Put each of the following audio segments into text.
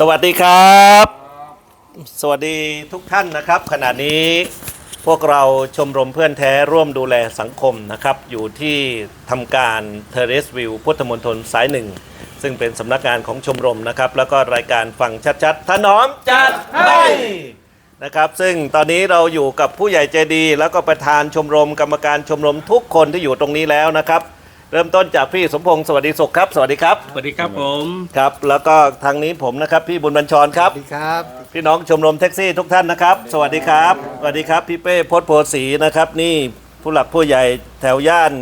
สวัสดีครับ สวัสดีทุกท่านนะครับ ขณะนี้พวกเราชมรมเพื่อนแท้ร่วมดูแลสังคมนะครับ อยู่ที่ทำการเทเรสวิวพุทธมณฑลสายหนึ่ง ซึ่งเป็นสำนักงานของชมรมนะครับ แล้วก็รายการฟังชัดๆถนอมจัดให้นะครับ ซึ่งตอนนี้เราอยู่กับผู้ใหญ่ใจดี แล้วก็ประธานชมรมกรรมการชมรมทุกคนที่อยู่ตรงนี้แล้วนะครับ เริ่มต้นจากพี่สมพงศ์สวัสดีสุขครับ สวัสดีครับสวัสดีครับผมครับ แล้วก็ทางนี้ผมนะครับพี่บุญบัญชรครับสวัสดีครับ พี่น้องชมรมแท็กซี่ทุกท่านนะครับ สวัสดีครับสวัสดีครับพี่เป้พจน์โพสีนะครับนี่ผู้หลักผู้ใหญ่แถวย่าน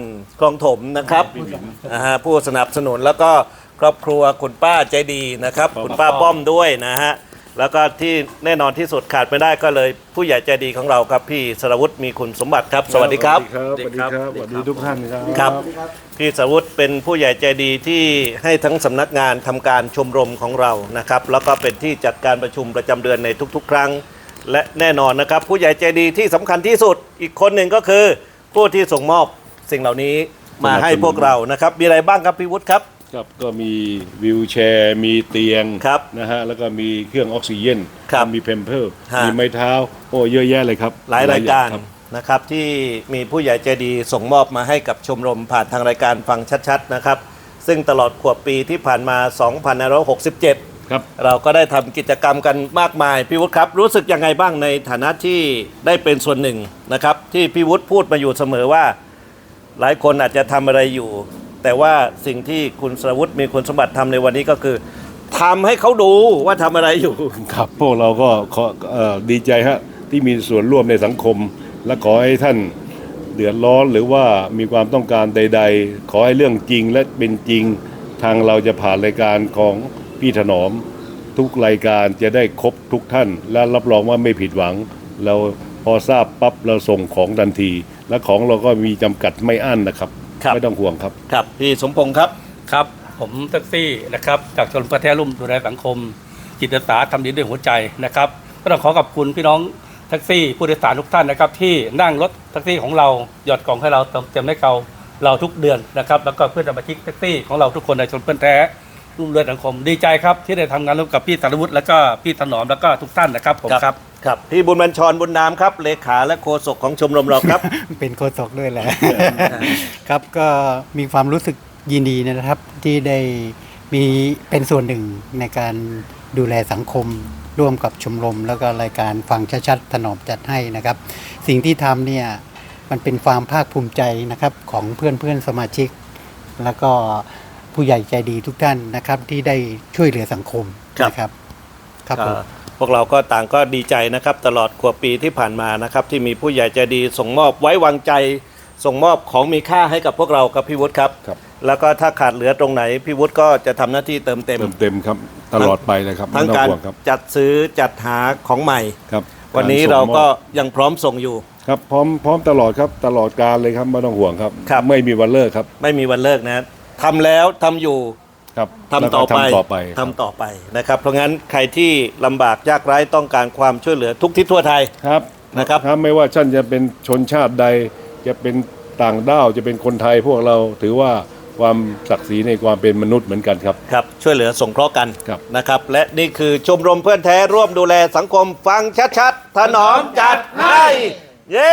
คลองถมนะครับนะฮะผู้สนับสนุนแล้วก็ครอบครัวคุณป้าใจดีนะครับ คุณป้าป้อมด้วยนะฮะ แล้วก็ที่แน่นอนที่สุดขาดไม่ได้ก็เลย ผู้ใหญ่ใจดีของเราครับพี่สรวุฒิมีคุณสมบัติครับ สวัสดีครับ สวัสดีครับสวัสดีทุกท่านครับครับพี่สรวุฒิเป็นผู้ใหญ่ใจดีที่ให้ทั้งสำนักงานทำการชมรมของเรานะครับ แล้วก็เป็นที่จัดการประชุมประจำเดือนในทุก ๆ ครั้ง และแน่นอนนะครับ ผู้ใหญ่ใจดีที่สำคัญที่สุดอีกคนหนึ่งก็คือ ผู้ที่ส่งมอบสิ่งเหล่านี้ มาให้พวกเรานะครับ มีอะไรบ้างครับพี่วุฒิครับ ครับก็มีวิวแชร์ มีเตียงครับนะฮะแล้วก็มีเครื่องออกซิเจนครับมีเพมเพิร์ฮะ มีไม้เท้า โอ้เยอะแยะเลยครับหลายรายการคบ นะครับที่มีผู้ใหญ่ใจดีส่งมอบมาให้กับชมรมผ่านทางรายการฟังชัดๆนะครับ ซึ่งตลอดขวบปีที่ผ่านมา 2567 ครับ เราก็ได้ทำกิจกรรมกันมากมาย พี่วุฒิครับ รู้สึกยังไงบ้างในฐานะที่ได้เป็นส่วนหนึ่งนะครับ ที่พี่วุฒิพูดมาอยู่เสมอว่า หลายคนอาจจะทำอะไรอยู่ แต่ว่าสิ่งที่คุณสรวุฒิมีคุณสมบัติทำในวันนี้ก็คือทำให้เขาดูว่าทำอะไรอยู่ ครับพวกเราก็ขออดีใจฮะที่มีส่วนร่วมในสังคม และขอให้ท่านเดือดร้อนหรือว่ามีความต้องการใด ๆ ขอให้เรื่องจริงและเป็นจริงทางเราจะผ่านรายการของพี่ถนอม ทุกรายการจะได้ครบทุกท่าน และรับรองว่าไม่ผิดหวัง เราพอทราบปั๊บเราส่งของทันที และของเราก็มีจำกัดไม่อั้นนะครับ ครับ ไม่ต้องห่วงครับ ครับพี่สมพงศ์ครับ ครับ ผมแท็กซี่นะครับ จากชนประเทศร่วมดูแลสังคม จิตอาสาทำดีด้วยหัวใจนะครับ ก็ต้องขอขอบคุณพี่น้องแท็กซี่ผู้โดยสารทุกท่านนะครับ ที่นั่งรถแท็กซี่ของเราหยอดกล่องให้เราเติมเต็มให้เราเราทุกเดือนนะครับ แล้วก็เพื่อนสมาชิกแท็กซี่ของเราทุกคนในชนเพื่อนแท้ร่วมด้วยสังคม ดีใจครับที่ได้ทำงานร่วมกับพี่สารวุฒิแล้วก็พี่ถนอมแล้วก็ทุกท่านนะครับผมครับ ครับ พี่บุญบัญชรบุญนามครับ เลขาและโฆษกของชมรมเราครับ เป็นโฆษกด้วยแหละ ครับก็มีความรู้สึกยินดีนะครับที่ได้มีเป็นส่วนหนึ่งในการดูแลสังคมร่วมกับชมรม แล้วก็รายการฟังชัดๆถนอมจัดให้นะครับ สิ่งที่ทำเนี่ยมันเป็นความภาคภูมิใจนะครับของเพื่อนๆสมาชิก แล้วก็ผู้ใหญ่ใจดีทุกท่านนะครับที่ได้ช่วยเหลือสังคมครับ นะครับ ครับผม วกเราก็ต่างก็ดีใจนะครับ ตลอดขวบปีที่ผ่านมานะครับ ที่มีผู้ใหญ่ใจดีส่งมอบไว้วางใจ ส่งมอบของมีค่าให้กับพวกเรากับพี่วุฒิครับ ครับ แล้วก็ถ้าขาดเหลือตรงไหนพี่วุฒิก็จะทำหน้าที่เติมเต็ม เต็มเต็มครับตลอดไปเลยครับไม่ทั้งต้องการห่วงครับจัดซื้อจัดหาของใหม่ ครับวันนี้ส่งเราก็มอบยังพร้อมส่งอยู่ ครับพร้อมพร้อมตลอดครับตลอดการเลยครับไม่ต้องห่วงครับ ครับ ไม่มีวันเลิกครับ ไม่มีวันเลิกนะทำแล้วทำอยู่ ครับทำต่อไปแล้วก็ทำต่อไปทำต่อไปนะครับ เพราะงั้นใครที่ลำบากยากไร้ต้องการความช่วยเหลือทุกทิศทั่วไทยครับนะครับ ครับไม่ว่าท่านจะเป็นชนชาติใด จะเป็นต่างด้าวจะเป็นคนไทยพวกเราถือว่าความศักดิ์ศรีในความเป็นมนุษย์เหมือนกันครับ ครับช่วยเหลือสงเคราะห์กันครับ นะครับ และนี่คือชมรมเพื่อนแท้ร่วมดูแลสังคมฟังชัดๆถนอมจัดให้เย้